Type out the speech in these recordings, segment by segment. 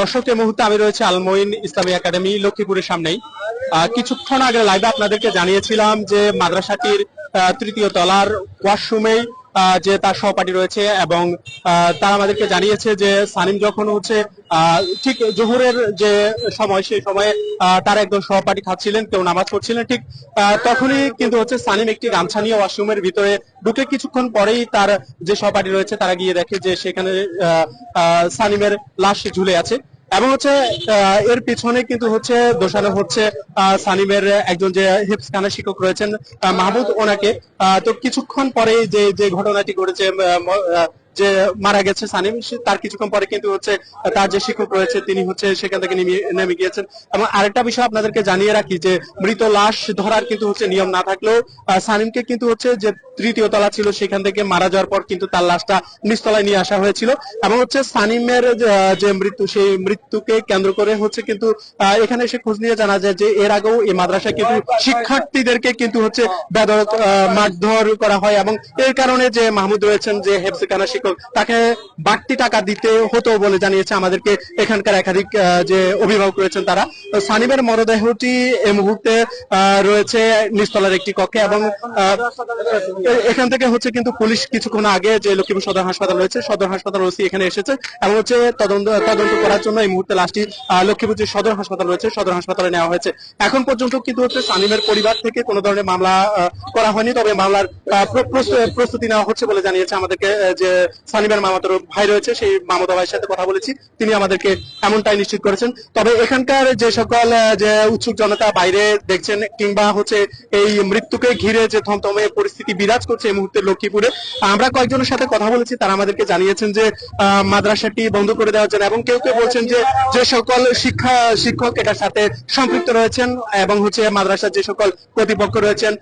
দর্শক, এই মুহূর্তে আমি রয়েছে আলমইন ইসলামী একাডেমি, লক্ষ্মীপুরের সামনেই। কিছুক্ষণ আগে লাইভে আপনাদেরকে জানিয়েছিলাম যে মাদ্রাসাটির তৃতীয় তলার ওয়াশরুমেই যে তার সহপাঠী রয়েছে এবং তারা আমাদেরকে জানিয়েছে যে সানিম যখন হচ্ছে ঠিক জোহরের যে সময়, সেই সময়ে তার একজন সহপাঠী খাচ্ছিলেন, কেউ নামাজ পড়ছিলেন, ঠিক তখনই কিন্তু হচ্ছে সানিম একটি গামছা নিয়ে ওয়াশরুমের ভিতরে ঢুকে কিছুক্ষণ পরেই তার যে সহপাঠী রয়েছে, তারা গিয়ে দেখে যে সেখানে সানিমের লাশ ঝুলে আছে। এবং হচ্ছে এর পিছনে কিন্তু হচ্ছে দোষানো হচ্ছে সানিমের একজন যে হিপস খানের শিক্ষক রয়েছেন মাহমুদ ওনাকে। তো কিছুক্ষণ পরে যে যে ঘটনাটি ঘটেছে যে মারা গেছে সানিম তার কিছুক্ষণ পরে কিন্তু হচ্ছে তার যে শিক্ষক রয়েছে তিনি হচ্ছে সেখান থেকে নেমে গিয়েছেন। এবং আরেকটা বিষয় আপনাদেরকে জানিয়ে রাখি যে মৃত লাশ ধরার কিন্তু হচ্ছে নিয়ম না থাকলেও সানিমকে কিন্তু হচ্ছে যে তৃতীয় তলা ছিল সেখান থেকে মারা যাওয়ার পর কিন্তু তার লাশটা নিচতলায় নিয়ে আসা হয়েছিল। এবং হচ্ছে সানিমের যে- মৃত্যু, সেই মৃত্যুকে কেন্দ্র করে হচ্ছে কিন্তু এখানে এসে খোঁজ নিয়ে জানা যায় যে এর আগেও এই মাদ্রাসায় কিন্তু শিক্ষার্থীদেরকে কিন্তু হচ্ছে বেদরক মারধর করা হয়। এবং এর কারণে যে মাহমুদ রয়েছেন, যে হেফসিকানা শিক্ষক তাকে বাড়তি টাকা দিতে হতো বলে জানিয়েছে আমাদেরকে এখানকার একাধিক যে অভিভাবক রয়েছেন তারা। সানিমের মরদেহটি এই মুহূর্তে রয়েছে নিচতলার একটি কক্ষে এবং এখান থেকে হচ্ছে কিন্তু পুলিশ কিছুক্ষণ আগে যে লক্ষ্মীপুর সদর হাসপাতাল রয়েছে, সদর হাসপাতাল ওসি এখানে এসেছে এবং হচ্ছে তদন্ত তদন্ত করার জন্য এই মুহূর্তে লাশটি লক্ষ্মীপুর যে সদর হাসপাতাল রয়েছে, সদর হাসপাতালে নেওয়া হয়েছে। এখন পর্যন্ত কিন্তু হচ্ছে সানিমের পরিবার থেকে কোনো ধরনের মামলা করা হয়নি। তবে মামলার প্রস্তুতি নেওয়া হচ্ছে বলে জানিয়েছে আমাদেরকে যে সানিমের মামাতর ভাই রয়েছে, সেই মামাতো ভাইয়ের সাথে কথা বলেছি। তিনি আমাদেরকে এমনটাই নিশ্চিত করেছেন। তবে এখানকার যে সকল যে উৎসুক জনতা বাইরে দেখছেন, কিংবা হচ্ছে এই মৃত্যুকে ঘিরে যে থমথমে পরিস্থিতি বিরাজ করছে এই মুহূর্তে লক্ষ্মীপুরে, আমরা কয়েকজনের সাথে কথা বলেছি। তারা আমাদেরকে জানিয়েছেন যে মাদ্রাসাটি বন্ধ করে দেওয়ার জন্য এবং কেউ কেউ বলছেন যে যে সকল শিক্ষা, শিক্ষক এটার সাথে সম্পৃক্ত রয়েছেন এবং হচ্ছে মাদ্রাসার যে সকল কর্তৃপক্ষ রয়েছেন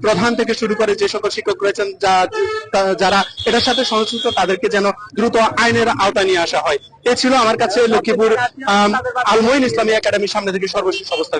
প্রধান থেকে শুরু করে যে সকল শিক্ষক রয়েছেন, যা- যারা এটার সাথে সংশ্লিষ্ট তাদেরকে যেন দ্রুত আইনের আওতায় নিয়ে আসা হয়। এ ছিল আমার কাছে লক্ষ্মীপুর আলমইন ইসলামী একাডেমির সামনে থেকে সর্বশেষ অবস্থা